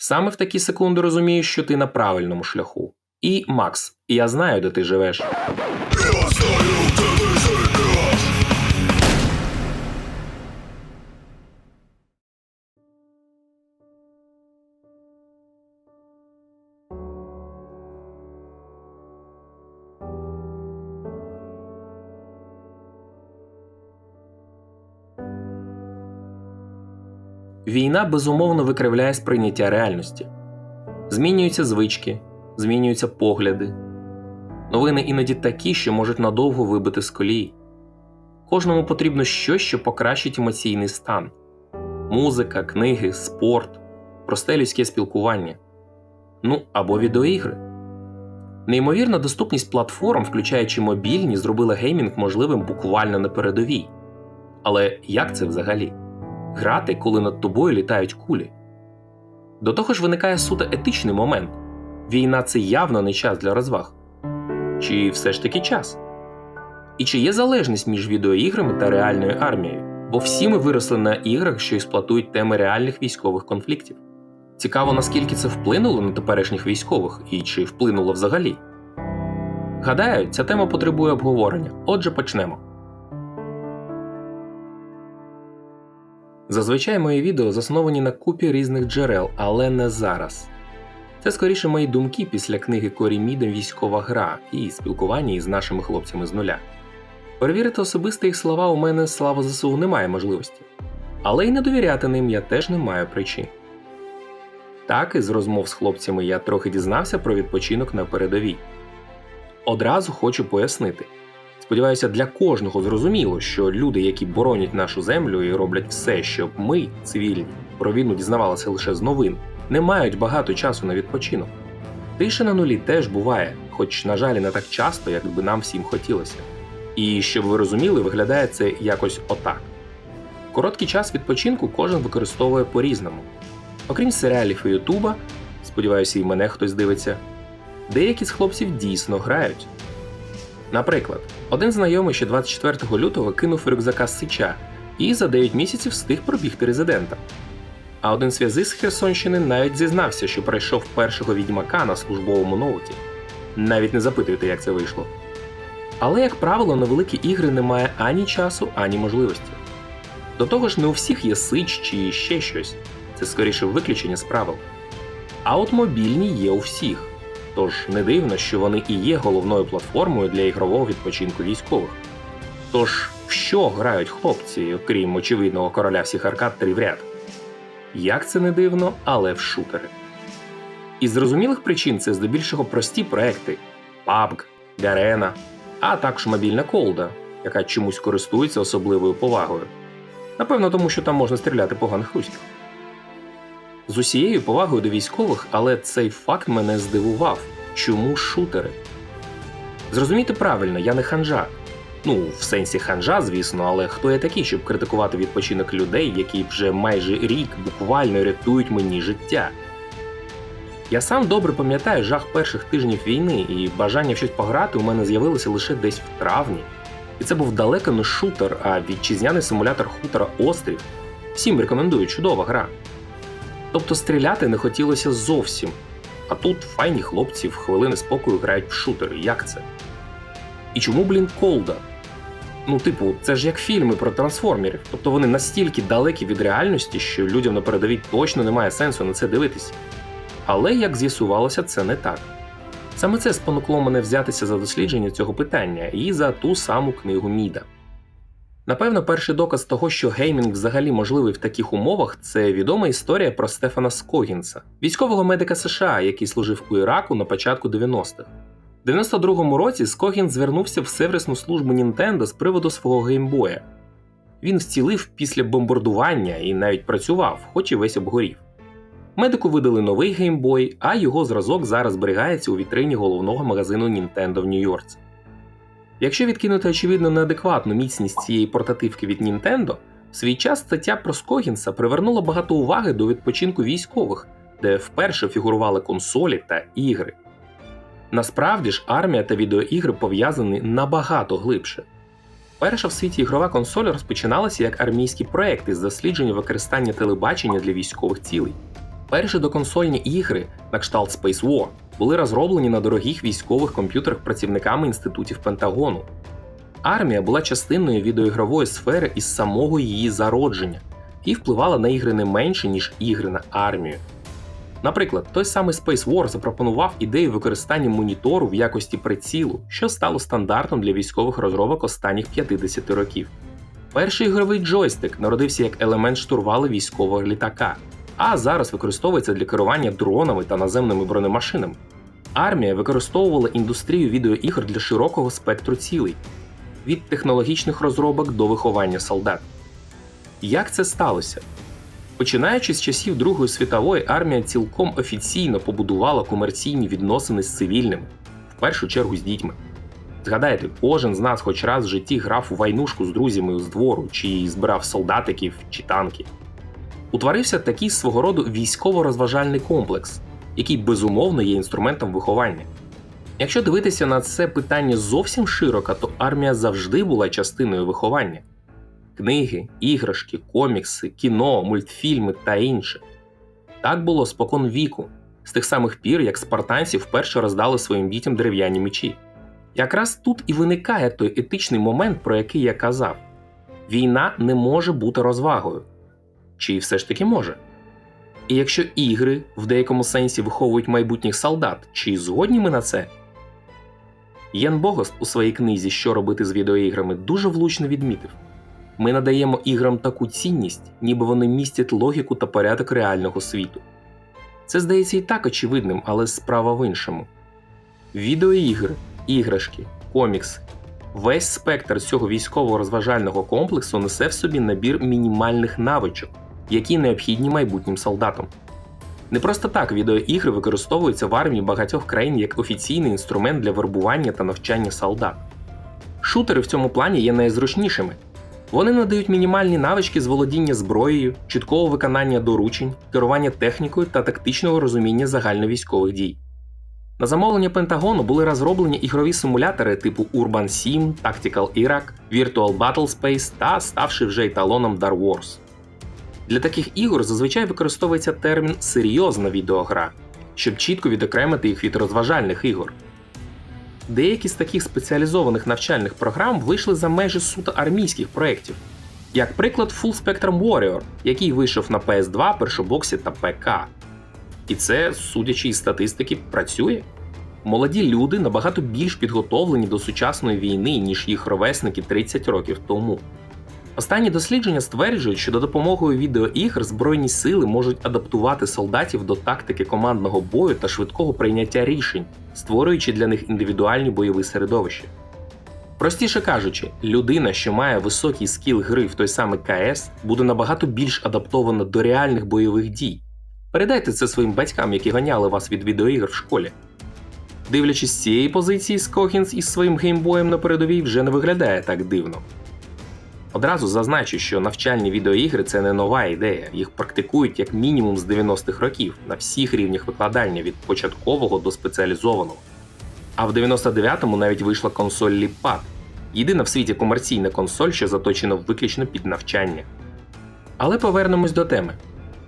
Саме в такі секунди розумієш, що ти на правильному шляху. І Макс, я знаю, де ти живеш. Війна безумовно викривляє сприйняття реальності. Змінюються звички, змінюються погляди. Новини іноді такі, що можуть надовго вибити з колії. Кожному потрібно щось, що покращить емоційний стан: музика, книги, спорт, просте людське спілкування. Ну або відеоігри. Неймовірна доступність платформ, включаючи мобільні, зробила геймінг можливим буквально на передовій. Але як це взагалі? Грати, коли над тобою літають кулі. До того ж виникає суто етичний момент війна це явно не час для розваг. Чи все ж таки час? І чи є залежність між відеоіграми та реальною армією? Бо всі ми виросли на іграх, що експлуатують теми реальних військових конфліктів. Цікаво, наскільки це вплинуло на теперішніх військових і чи вплинуло взагалі. Гадаю, ця тема потребує обговорення. Отже, почнемо. Зазвичай мої відео засновані на купі різних джерел, але не зараз. Це скоріше мої думки після книги Корі Міда Військова гра і спілкування із нашими хлопцями з нуля. Перевірити особисто їх слова у мене слава ЗСУ немає можливості, але й не довіряти ним я теж не маю причин. Так, із розмов з хлопцями я трохи дізнався про відпочинок на передовій. Одразу хочу пояснити. Сподіваюся, для кожного зрозуміло, що люди, які боронять нашу землю і роблять все, щоб ми, цивільні, про війну дізнавалися лише з новин, не мають багато часу на відпочинок. Тиша на нулі теж буває, хоч, на жаль, не так часто, як би нам всім хотілося. І щоб ви розуміли, виглядає це якось отак. Короткий час відпочинку кожен використовує по-різному. Окрім серіалів і Ютуба, сподіваюся, і мене хтось дивиться, деякі з хлопців дійсно грають. Наприклад, один знайомий ще 24 лютого кинув рюкзака з Сича і за 9 місяців встиг пробігти резидента. А один зв'язи з Херсонщини навіть зізнався, що пройшов першого відьмака на службовому ноуті. Навіть не запитуйте, як це вийшло. Але, як правило, на великі ігри немає ані часу, ані можливості. До того ж, не у всіх є сич чи ще щось, це скоріше виключення з правил. А от мобільні є у всіх. Тож не дивно, що вони і є головною платформою для ігрового відпочинку військових. Тож, в що грають хлопці, окрім очевидного короля всіх аркад три в ряд? Як це не дивно, але в шутери. Із зрозумілих причин це здебільшого прості проекти PUBG, Garena, а також мобільна колда, яка чомусь користується особливою повагою. Напевно, тому що там можна стріляти поганих руських. З усією повагою до військових, але цей факт мене здивував. Чому шутери? Зрозумійте правильно, я не ханжа. Ну, в сенсі ханжа, звісно, але хто я такий, щоб критикувати відпочинок людей, які вже майже рік буквально рятують мені життя? Я сам добре пам'ятаю жах перших тижнів війни, і бажання в щось пограти у мене з'явилося лише десь в травні. І це був далеко не шутер, а вітчизняний симулятор хутора Острів. Всім рекомендую, чудова гра. Тобто стріляти не хотілося зовсім. А тут файні хлопці в хвилини спокою грають в шутери. Як це? І чому, блін, колда? Ну, типу, це ж як фільми про трансформерів. Тобто вони настільки далекі від реальності, що людям на передовій точно немає сенсу на це дивитися. Але, як з'ясувалося, це не так. Саме це спонукло мене взятися за дослідження цього питання і за ту саму книгу Міда. Напевно, перший доказ того, що геймінг взагалі можливий в таких умовах, це відома історія про Стефана Скогінса, військового медика США, який служив у Іраку на початку 90-х. У 92-му році Скогін звернувся в сервісну службу Nintendo з приводу свого геймбоя. Він зцілив після бомбардування і навіть працював, хоч і весь обгорів. Медику видали новий геймбой, а його зразок зараз зберігається у вітрині головного магазину Nintendo в Нью-Йорці. Якщо відкинути очевидно неадекватну міцність цієї портативки від Nintendo, в свій час стаття про Скогінса привернула багато уваги до відпочинку військових, де вперше фігурували консолі та ігри. Насправді ж армія та відеоігри пов'язані набагато глибше. Перша в світі ігрова консоль розпочиналася як армійський проект із дослідження використання телебачення для військових цілей. Перші доконсольні ігри на кшталт Space War були розроблені на дорогих військових комп'ютерах працівниками інститутів Пентагону. Армія була частиною відеоігрової сфери із самого її зародження і впливала на ігри не менше, ніж ігри на армію. Наприклад, той самий Space War запропонував ідею використання монітору в якості прицілу, що стало стандартом для військових розробок останніх 50 років. Перший ігровий джойстик народився як елемент штурвали військового літака, а зараз використовується для керування дронами та наземними бронемашинами. Армія використовувала індустрію відеоігр для широкого спектру цілей від технологічних розробок до виховання солдат. Як це сталося? Починаючи з часів Другої світової, армія цілком офіційно побудувала комерційні відносини з цивільними, в першу чергу з дітьми. Згадайте, кожен з нас хоч раз в житті грав у войнушку з друзями з двору, чи збирав солдатиків чи танки. Утворився такий свого роду військово-розважальний комплекс, який безумовно є інструментом виховання. Якщо дивитися на це питання зовсім широко, то армія завжди була частиною виховання книги, іграшки, комікси, кіно, мультфільми та інше. Так було спокон віку, з тих самих пір, як спартанці вперше роздали своїм дітям дерев'яні мечі. Якраз тут і виникає той етичний момент, про який я казав: війна не може бути розвагою. Чи все ж таки може? І якщо ігри в деякому сенсі виховують майбутніх солдат, чи згодні ми на це? Єн Богост у своїй книзі Що робити з відеоіграми дуже влучно відмітив: ми надаємо іграм таку цінність, ніби вони містять логіку та порядок реального світу. Це здається і так очевидним, але справа в іншому. Відеоігри, іграшки, комікси. Весь спектр цього військово-розважального комплексу несе в собі набір мінімальних навичок, які необхідні майбутнім солдатам. Не просто так відеоігри використовуються в армії багатьох країн як офіційний інструмент для вербування та навчання солдат. Шутери в цьому плані є найзручнішими. Вони надають мінімальні навички з володіння зброєю, чіткого виконання доручень, керування технікою та тактичного розуміння загальновійськових дій. На замовлення Пентагону були розроблені ігрові симулятори типу Urban 7, Tactical Iraq, Virtual Battlespace та ставши вже еталоном Star Wars. Для таких ігор зазвичай використовується термін серйозна відеогра, щоб чітко відокремити їх від розважальних ігор. Деякі з таких спеціалізованих навчальних програм вийшли за межі суто армійських проєктів, як приклад Full Spectrum Warrior, який вийшов на PS2, першобоксі та ПК. І це, судячи із статистики, працює. Молоді люди набагато більш підготовлені до сучасної війни, ніж їх ровесники 30 років тому. Останні дослідження стверджують, що за допомогою відеоігр Збройні сили можуть адаптувати солдатів до тактики командного бою та швидкого прийняття рішень, створюючи для них індивідуальні бойові середовища. Простіше кажучи, людина, що має високий скіл гри в той самий КС, буде набагато більш адаптована до реальних бойових дій. Передайте це своїм батькам, які ганяли вас від відеоігр в школі. Дивлячись з цієї позиції, Скохінс із своїм геймбоєм на передовій вже не виглядає так дивно. Одразу зазначу, що навчальні відеоігри це не нова ідея, їх практикують як мінімум з 90-х років на всіх рівнях викладання від початкового до спеціалізованого. А в 99-му навіть вийшла консоль LeapPad, єдина в світі комерційна консоль, що заточена виключно під навчання. Але повернемось до теми.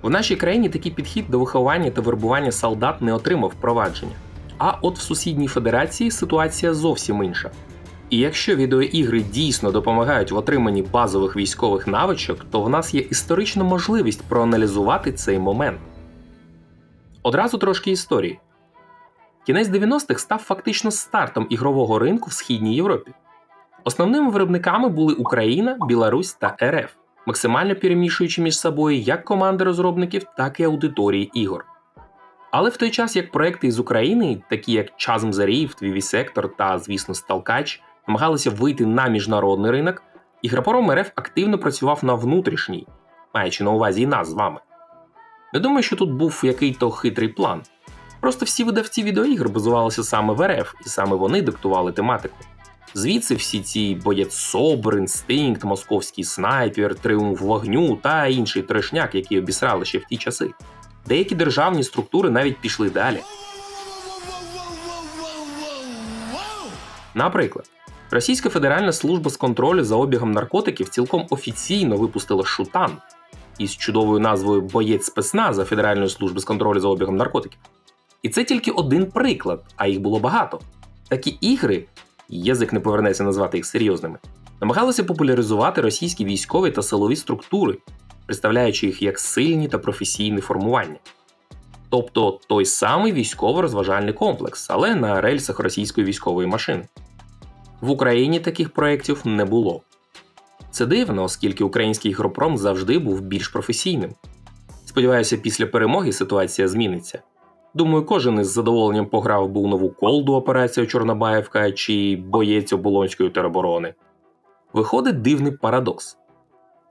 В нашій країні такий підхід до виховання та вербування солдат не отримав впровадження. А от в сусідній федерації ситуація зовсім інша. І якщо відеоігри дійсно допомагають в отриманні базових військових навичок, то в нас є історична можливість проаналізувати цей момент. Одразу трошки історії. Кінець 90-х став фактично стартом ігрового ринку в Східній Європі. Основними виробниками були Україна, Білорусь та РФ, максимально перемішуючи між собою як команди розробників, так і аудиторії ігор. Але в той час як проекти із України, такі як Chasm the Rift, Vivisector та, звісно, Stalkach, намагалися вийти на міжнародний ринок, ігропром РФ активно працював на внутрішній, маючи на увазі і нас з вами. Не думаю, що тут був який-то хитрий план. Просто всі видавці відеоігр базувалися саме в РФ, і саме вони диктували тематику. Звідси всі ці боєць Собр, інстинкт, московський снайпер, тріумф вогню та інший трешняк, які обісрали ще в ті часи. Деякі державні структури навіть пішли далі. Наприклад, Російська Федеральна служба з контролю за обігом наркотиків цілком офіційно випустила шутан, із чудовою назвою Боєць спецназа Федеральної служби з контролю за обігом наркотиків. І це тільки один приклад, а їх було багато. Такі ігри, язик не повернеться назвати їх серйозними, намагалися популяризувати російські військові та силові структури, представляючи їх як сильні та професійні формування. Тобто той самий військово-розважальний комплекс, але на рельсах російської військової машини. В Україні таких проєктів не було. Це дивно, оскільки український ігропром завжди був більш професійним. Сподіваюся, після перемоги ситуація зміниться. Думаю, кожен із задоволенням пограв був нову колду операція Чорнобаївка чи боєць оболонської тероборони. Виходить дивний парадокс.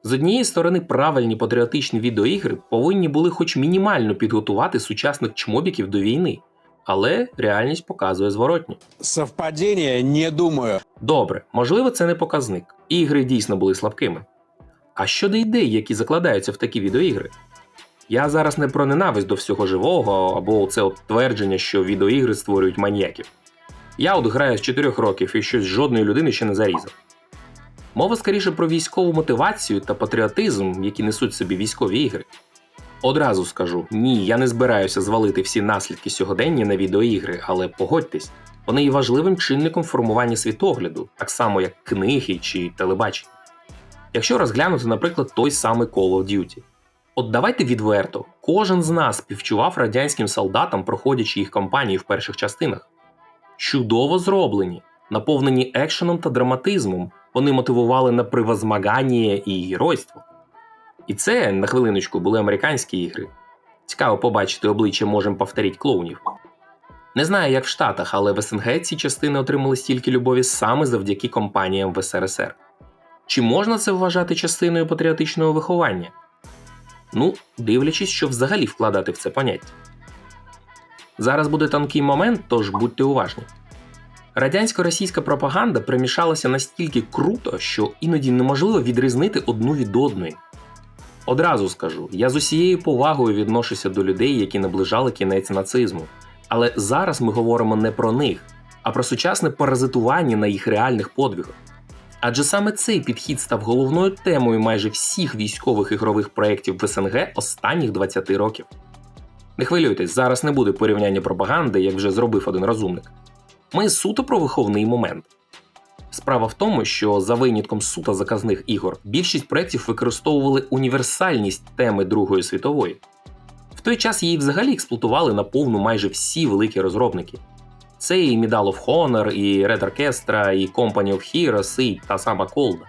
З однієї сторони, правильні патріотичні відеоігри повинні були хоч мінімально підготувати сучасних чмобіків до війни, але реальність показує зворотні. Совпадение, не думаю. Добре, можливо, це не показник. Ігри дійсно були слабкими. А щодо ідей, які закладаються в такі відеоігри? Я зараз не про ненависть до всього живого або це от твердження, що відеоігри створюють маніяків. Я от граю з 4 років і щось жодної людини ще не зарізав. Мова скоріше про військову мотивацію та патріотизм, які несуть собі військові ігри. Одразу скажу: ні, я не збираюся звалити всі наслідки сьогодення на відеоігри, але погодьтесь, вони є важливим чинником формування світогляду, так само як книги чи телебачення. Якщо розглянути, наприклад, той самий Call of Duty. От давайте відверто, кожен з нас співчував радянським солдатам, проходячи їх кампанії в перших частинах. Чудово зроблені, наповнені екшеном та драматизмом, вони мотивували на превозмагання і геройство. І це, на хвилиночку, були американські ігри. Цікаво побачити обличчя можем повторіть клоунів. Не знаю, як в Штатах, але в СНГ ці частини отримали стільки любові саме завдяки компаніям в СРСР. Чи можна це вважати частиною патріотичного виховання? Ну, дивлячись, що взагалі вкладати в це поняття. Зараз буде тонкий момент, тож будьте уважні. Радянсько-російська пропаганда примішалася настільки круто, що іноді неможливо відрізнити одну від одної. Одразу скажу, я з усією повагою відношуся до людей, які наближали кінець нацизму. Але зараз ми говоримо не про них, а про сучасне паразитування на їх реальних подвигах. Адже саме цей підхід став головною темою майже всіх військових ігрових проєктів в СНГ останніх 20 років. Не хвилюйтесь, зараз не буде порівняння пропаганди, як вже зробив один розумник. Ми суто про виховний момент. Справа в тому, що за винятком суто заказних ігор більшість проєктів використовували універсальність теми Другої світової. В той час її взагалі експлуатували на повну майже всі великі розробники. Це і Medal of Honor, і Red Orchestra, і Company of Heroes, і та сама Колда.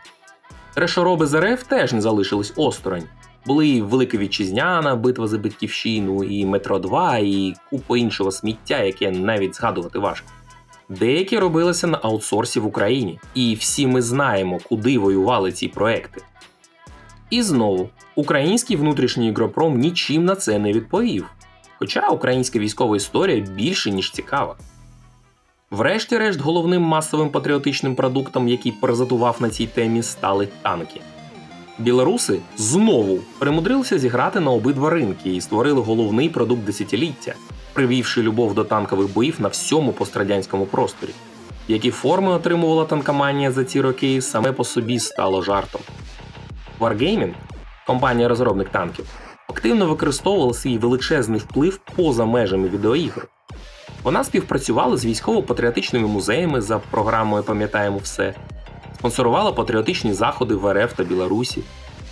Решороби з РФ теж не залишились осторонь. Були і Велика Вітчизняна, Битва за Батьківщину, і Метро 2, і купа іншого сміття, яке навіть згадувати важко. Деякі робилися на аутсорсі в Україні, і всі ми знаємо, куди воювали ці проекти. І знову, український внутрішній ігропром нічим на це не відповів. Хоча українська військова історія більше, ніж цікава. Врешті-решт, головним масовим патріотичним продуктом, який паразитував на цій темі, стали танки. Білоруси знову примудрилися зіграти на обидва ринки і створили головний продукт десятиліття, привівши любов до танкових боїв на всьому пострадянському просторі. Які форми отримувала танкоманія за ці роки, саме по собі стало жартом. Wargaming, компанія розробник танків, активно використовувала свій величезний вплив поза межами відеоігр. Вона співпрацювала з військово-патріотичними музеями за програмою Пам'ятаємо все, спонсорувала патріотичні заходи в РФ та Білорусі,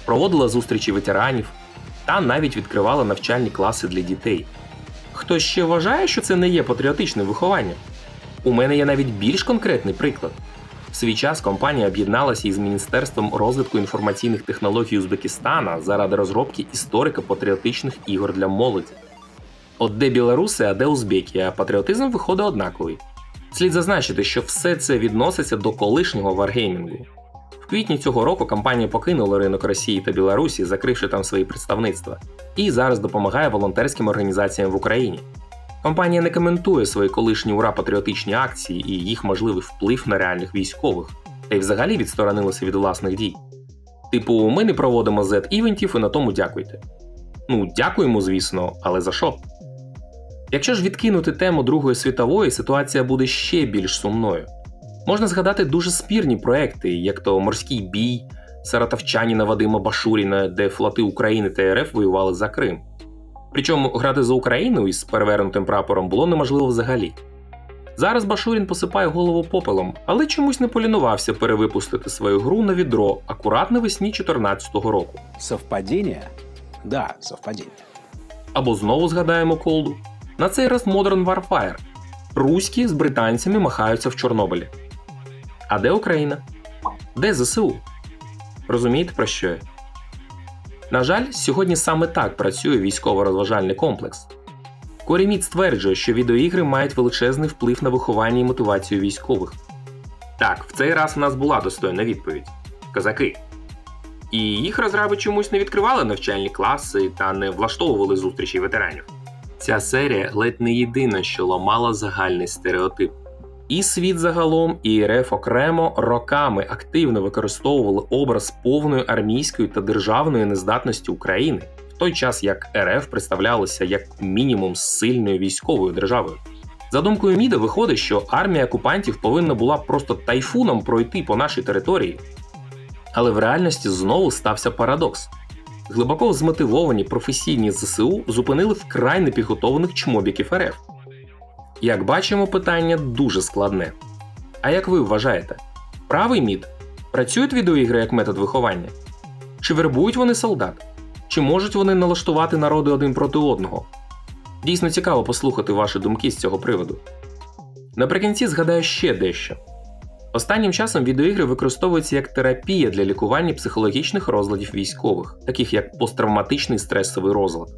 проводила зустрічі ветеранів та навіть відкривала навчальні класи для дітей. Хтось ще вважає, що це не є патріотичним вихованням? У мене є навіть більш конкретний приклад. В свій час компанія об'єдналася із Міністерством розвитку інформаційних технологій Узбекистана заради розробки історико-патріотичних ігор для молоді. От де білоруси, а де узбеки, а патріотизм виходить однаковий. Слід зазначити, що все це відноситься до колишнього варгеймінгу. Квітні цього року компанія покинула ринок Росії та Білорусі, закривши там свої представництва, і зараз допомагає волонтерським організаціям в Україні. Компанія не коментує свої колишні ура патріотичні акції і їх можливий вплив на реальних військових, та й взагалі відсторонилася від власних дій. Типу, ми не проводимо Z-івентів і на тому дякуйте. Ну, дякуємо, звісно, але за що? Якщо ж відкинути тему Другої світової, ситуація буде ще більш сумною. Можна згадати дуже спірні проекти, як то Морський бій, Саратовчаніна Вадима Башуріна, де флоти України та РФ воювали за Крим. Причому грати за Україну із перевернутим прапором було неможливо взагалі. Зараз Башурін посипає голову попелом, але чомусь не полінувався перевипустити свою гру на відро акурат навесні 2014 року. Совпадение? Да, совпадение. Або знову згадаємо колду. На цей раз Modern Warfare. Руські з британцями махаються в Чорнобилі. А де Україна? Де ЗСУ? Розумієте про що я? На жаль, сьогодні саме так працює військово-розважальний комплекс. Коріміт стверджує, що відеоігри мають величезний вплив на виховання і мотивацію військових. Так, в цей раз у нас була достойна відповідь козаки. І їх розраби чомусь не відкривали навчальні класи та не влаштовували зустрічі ветеранів. Ця серія ледь не єдина, що ламала загальний стереотип. І світ загалом, і РФ окремо роками активно використовували образ повної армійської та державної нездатності України, в той час як РФ представлялася як мінімум сильною військовою державою. За думкою Міда, виходить, що армія окупантів повинна була просто тайфуном пройти по нашій території. Але в реальності знову стався парадокс. Глибоко змотивовані професійні ЗСУ зупинили вкрай непідготовлених чмобіків РФ. Як бачимо, питання дуже складне. А як ви вважаєте, правий мід працюють відеоігри як метод виховання? Чи вербують вони солдат? Чи можуть вони налаштувати народи один проти одного? Дійсно цікаво послухати ваші думки з цього приводу. Наприкінці згадаю ще дещо. Останнім часом відеоігри використовуються як терапія для лікування психологічних розладів військових, таких як посттравматичний стресовий розлад.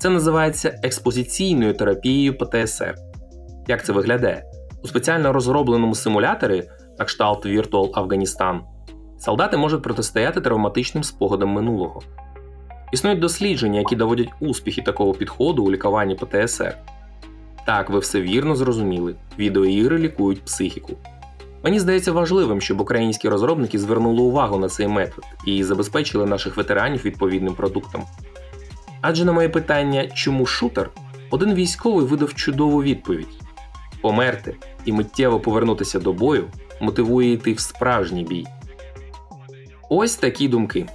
Це називається експозиційною терапією ПТСР. Як це виглядає? У спеціально розробленому симуляторі, на кшталт Virtual Афганістан, солдати можуть протистояти травматичним спогадам минулого. Існують дослідження, які доводять успіхи такого підходу у лікуванні ПТСР. Так, ви все вірно зрозуміли, відеоігри лікують психіку. Мені здається важливим, щоб українські розробники звернули увагу на цей метод і забезпечили наших ветеранів відповідним продуктом. Адже на моє питання, чому шутер, один військовий видав чудову відповідь: померти і миттєво повернутися до бою мотивує йти в справжній бій. Ось такі думки.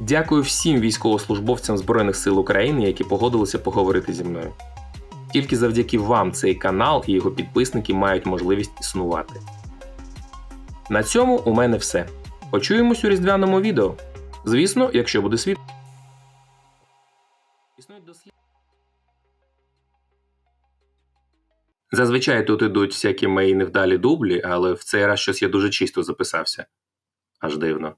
Дякую всім військовослужбовцям Збройних сил України, які погодилися поговорити зі мною. Тільки завдяки вам цей канал і його підписники мають можливість існувати. На цьому у мене все. Почуємось у різдвяному відео. Звісно, якщо буде світ. Зазвичай тут ідуть всякі мої невдалі дублі, але в цей раз щось я дуже чисто записався. Аж дивно.